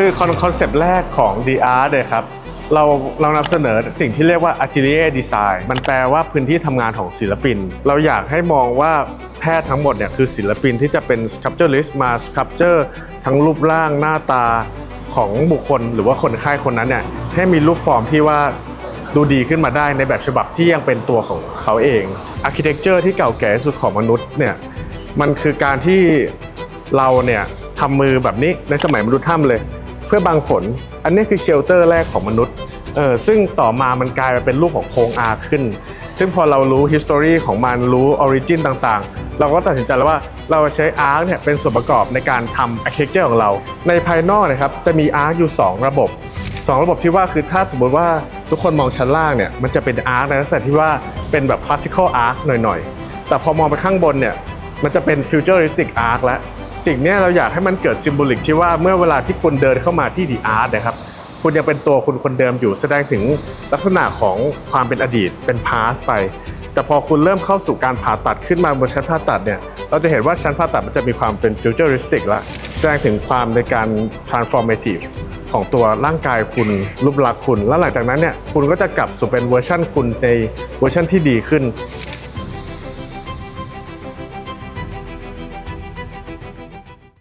คือคอนเซปต์แรกของ The Art เลยครับ เราเรานำเสนอสิ่งที่เรียกว่า Atelier Design มันแปลว่าพื้นที่ทำงานของศิลปิน เราอยากให้มองว่าแพทย์ทั้งหมดเนี่ยคือศิลปินที่จะเป็น sculpturist มา sculpture ทั้งรูปร่างหน้าตาของบุคคลหรือว่าคนไข้คนนั้นเนี่ยให้มีรูปฟอร์มที่ว่าดูดีขึ้นมาได้ในแบบฉบับที่ยังเป็นตัวของเขาเองอาร์เคเต็กเจอร์ที่เก่าแก่สุดของมนุษย์เนี่ยมันคือการที่เราเนี่ยทำมือแบบนี้ในสมัยมนุษย์ถ้ำเลย เพื่อบังฝน อันนี้คือเชลเตอร์แรกของมนุษย์เออซึ่งต่อมามันกลายมาเป็นรูปของโครงอาร์ขึ้น ซึ่งพอเรารู้ history ของมันรู้ออริจินต่างๆ เราก็ตัดสินใจแล้วว่าเราจะใช้อาร์เนี่ยเป็นส่วนประกอบในการทำ architecture ของเรา ในภายนอกนะครับจะมีอาร์อยู่ 2 ระบบสองระบบที่ว่าคือถ้าสมมติว่าทุกคนมองชั้นล่างเนี่ยมันจะเป็นอาร์คในลักษณะที่ว่าเป็นแบบคลาสสิคอลอาร์คหน่อยๆ แต่พอมองไปข้างบนเนี่ยมันจะเป็นฟิวเจอริสติกอาร์คแล้ว สิ่งนี้เราอยากให้มันเกิดซิมโบลิกที่ว่าเมื่อเวลาที่คุณเดินเข้ามาที่ดีอาร์ตนะครับคุณยังเป็นตัวคุณคนเดิมอยู่แสดงถึงลักษณะของความเป็นอดีตเป็นพาสไป แต่พอคุณเริ่มเข้าสู่การผ่าตัดขึ้นมาบนชั้นผ่าตัดเนี่ยเราจะเห็นว่าชั้นผ่าตัดมันจะมีความเป็นฟิวเจอริสติกละแสดงถึงความในการ transformative ของตัวร่างกายคุณรูปลักษณ์คุณ แล้วหลังจากนั้นเนี่ยคุณก็จะกลับสู่เป็นเวอร์ชั่นคุณในเวอร์ชั่นที่ดีขึ้น